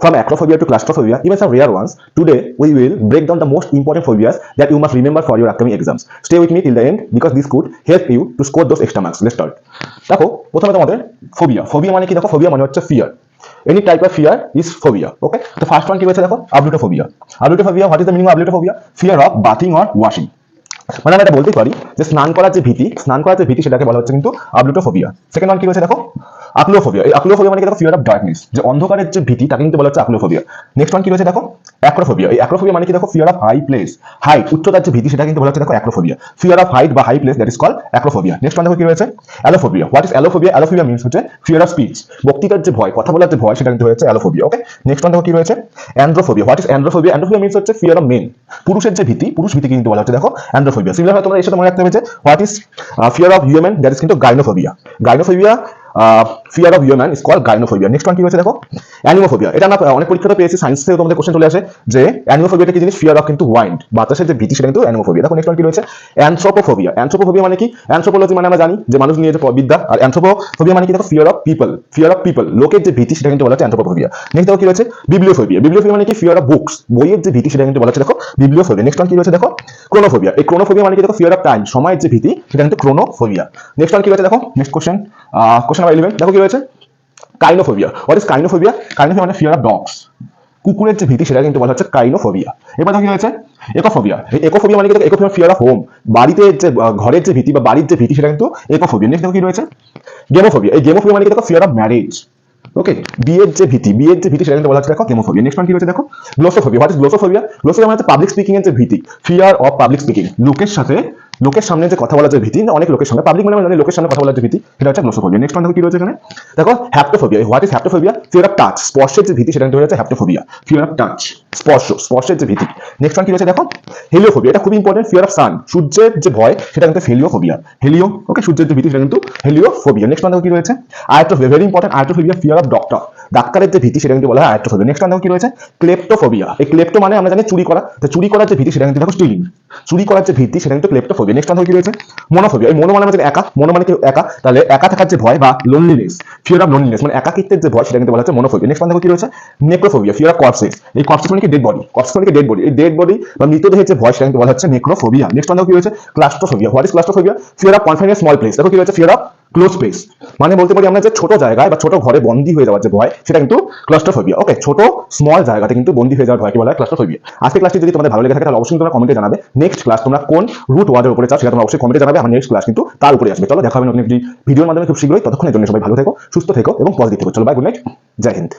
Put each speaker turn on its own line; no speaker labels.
From acrophobia to claustrophobia, even some rare ones, today we will break down the most important phobias that you must remember for your upcoming exams. Stay with me till the end because this could help you to score those extra marks. Let's start. দেখো প্রথমে মানে কি দেখো phobia মানে হচ্ছে fear any type of fear is phobia okay তো first one কি হয়েছে দেখো ablutophobia ablutophobia what is the meaning of ablutophobia fear of bathing or washing মানে আমরা এটা বলতেই পারি যে স্নান করার যে ভীতি স্নান করার যে ভীতি সেটাকে বলা হচ্ছে কিন্তু আবলুটোফোবিয়া সেকেন্ড ওয়ান কি রয়েছে দেখো আকলোফোবিয়া এই আকলোফোবিয়া মানে কি দেখো? ফিয়ার অফ ডার্কনেস যে অন্ধকারের যে ভীতি, তাকে কিন্তু বলা হচ্ছে আকলোফোবিয়া নেক্সট ওয়ান কি রয়েছে দেখো? অ্যাক্রোফোবিয়া এই অ্যাক্রোফোবিয়া মানে কি দেখো? Fear of high place height উচ্চতার যে ভীতি, সেটা কিন্তু বলা হচ্ছে দেখো অ্যাক্রোফোবিয়া ফিয়ার অফ হাইট বা high place that is call acrophobia next one দেখো কি রয়েছে? Allophobia what is allophobia allophobia means হচ্ছে ফিয়ার অফ স্পিচ বক্তৃতার যে ভয়, কথা বলার যে ভয়, সেটা কিন্তু হচ্ছে অ্যালোফোবিয়া ওকে নেক্সট ওয়ান দেখো কি রয়েছে? Androphobia what is androphobia androphobia means হচ্ছে ফিয়ার অফ মেন পুরুষের যে ভীতি, পুরুষ ভীতি কিন্তু বলা হচ্ছে দেখো অ্যান্ড্রোফোবিয়া সিমিলার তোমরা এর সাথে রাখতে হবে what is fear of human that is কিন্তু gynophobia gynophobia fear of human is call gynophobia next one কি রয়েছে দেখো? অ্যানিমোফোবিয়া এটা আমরা অনেক পরীক্ষাতে পেয়েছি সায়েন্স থেকে তোমাদের কোশ্চেন চলে আসে যে অ্যানিমোফোবিয়াটা কি জিনিস? ফিয়ার অফ কিন্তু ওয়াইন্ড বাতাসের যে ভীতি, সেটা কিন্তু অ্যানিমোফোবিয়া দেখো নেক্সট ওয়ান কি রয়েছে? অ্যান্থ্রোপোফোবিয়া অ্যান্থ্রোপোফোবিয়া মানে কি? অ্যান্থ্রোপোলজি মানে আমরা জানি যে মানুষ নিয়ে যে বিদ্যা, আর অ্যান্থ্রোপোফোবিয়া মানে কি দেখো? Fear of people fear of people লোকের যে ভীতি, সেটা কিন্তু বলা হচ্ছে অ্যান্থ্রোপোফোবিয়া নেক্সট দেখো কি রয়েছে? বিবলিওফোবিয়া বিবলিওফোবিয়া মানে কি? ফিয়ার অফ বুকস বইয়ের যে ভীতি, সেটা কিন্তু বলা হচ্ছে দেখো বিবলিওফোবিয়া নেক্সট ওয়ান কি রয়েছে দেখো? ক্রোনোফোবিয়া এই ক্রোনোফোবিয়া মানে কি দেখো? ফিয়ার অফ টাইম সময়ের যে ভীতি, সেটা কিন্তু ক্রোনোফোবিয়া নেক্সট ওয়ান কি রয়েছে দেখো? Next question question number eleven দেখো কি রয়েছে কাইনোফোবিয়া হোয়াট ইজ কাইনোফোবিয়া কাইনোফোবিয়া মানে ফিয়ার অফ ডগস কুকুরের যে ভীতি সেটা কিন্তু বলা হচ্ছে কাইনোফোবিয়া এবার দেখো কি হয়েছে? একোফোবিয়া এই একোফোবিয়া মানে কি একোফোবিয়া ফিয়ার অফ হোম বাড়িতে যে ঘরের যে ভীতি বা বাড়ির যে ভীতি, সেটা কিন্তু একোফোবিয়া নেক্সট দেখো কি রয়েছে? গেমোফোবিয়া এই গেমোফোবিয়া মানে কি দেখো? ফিয়ার অফ ম্যারেজ ওকে বিয়ের যে ভীতি, বিয়ের যে ভীতি সেটা কিন্তু বলা হচ্ছে দেখো গেমোফোবিয়া নেক্সট ওয়ান কি রয়েছে দেখো? গ্লোসোফোবিয়া হোয়াট ইজ গ্লোসোফোবিয়া গ্লোসোফোবিয়া মানে পাবলিক স্পিকিং এর যে ভীতি ফিয়ার অফ পাবলিক স্পিকিং লোকের সাথে লোকের সামনে যে কথা বলার যে ভীতি অনেক লোকের সঙ্গে পাবলিক মানে জানি লোকের সামনে কথা বলার যে ভীতি, সেটা হচ্ছে গ্লোসোফোবিয়া নেক্সট দেখো কি রয়েছে এখানে? দেখো haptophobia what is haptophobia fear of touch স্পর্শের যে ভীতি, সেটা কিন্তু হচ্ছে হ্যাপ্টোফোবিয়া ফিয়ার অফ টাচ স্পর্শ, স্পর্শের যে ভীতি। নেক্সট কি রয়েছে দেখো? হেলিওফোবিয়া এটা খুব ইম্পর্টেন্ট ফিয়ার অফ সান সূর্যের যে ভয়, সেটা কিন্তু হেলিওফোবিয়া হেলিও ওকে সূর্যের যে ভীতি, সেটা কিন্তু হেলিওফোবিয়া নেক্সট দেখো কি রয়েছে? Iatrophobia very important iatrophobia fear of doctor ডাক্তারের যে ভীতি, সেটা কিন্তু বলা হয় আয়ট্রোফোবিয়া নেক্সট দেখো কি রয়েছে? ক্লেপ্টোফোবিয়া। এই ক্লেপ্টো মানে আমরা জানি চুরি করা তো চুরি করার যে ভীতি, সেটা কিন্তু দেখো স্টিলিং চুরি করার যে ভীতি, সেটা কিন্তু ক্লেপ্টোফোবিয়া। নেক্সট দেখো কি রয়েছে? মনোফোবিয়া। এই মনো মানে আমাদের একা মনো মানে কি একা, তাহলে একা থাকার যে ভয় বা লোনলিনেস ফিয়ার অফ লোনলিনেস মানে একাকিত্বের যে ভয়, সেটা কিন্তু বলা হচ্ছে মনোফোবিয়া। নেক্সট দেখো কি রয়েছে? নেক্রোফোবিয়া ফিয়ার অফ কর্পসেস এই কর্পসেস মানে কি? ডেড বডি কর্পসেস মানে কি? ডেড বডি এই ডেড বডি বা মৃতদেহের যে ভয়, সেটা কিন্তু বলা হচ্ছে নেক্রোফোবিয়া নেক্সট দেখো কি রয়েছে? Claustrophobia what is claustrophobia fear of confined small place দেখো কি রয়েছে? ফিয়ার অফ ক্লোজ স্পেস মানে বলতে পারি আমরা যে ছোট জায়গায় বা ছোট ঘরে বন্দি হয়ে যাওয়ার যে ভয়, সেটা কিন্তু ক্লাস্ট্রোফোবিয়া ওকে ছোট স্মল জায়গাতে কিন্তু বন্দি হয়ে যাওয়ার ভয়কে বলা? হয় ক্লাস্ট্রোফোবিয়া আজকে ক্লাসটি যদি তোমাদের ভালো লেগে থাকে, তাহলে অবশ্যই তোমরা কমেন্টে জানাবে। নেক্সট ক্লাস তোমরা কোন রুট ওয়ার্ডের উপরে চাও, সেটা তোমরা অবশ্যই কমেন্টে জানাবে। আমার নেক্সট ক্লাস কিন্তু তার উপরে আসবে। চলো দেখাবেন ভিডিওর মাধ্যমে। খুব শীঘ্রই। ততক্ষণের জন্য সবাই ভালো থেকো, সুস্থ থেকো এবং পজিটিভ থেকো। চলো বাই গুড নাইট জয় হিন্দ।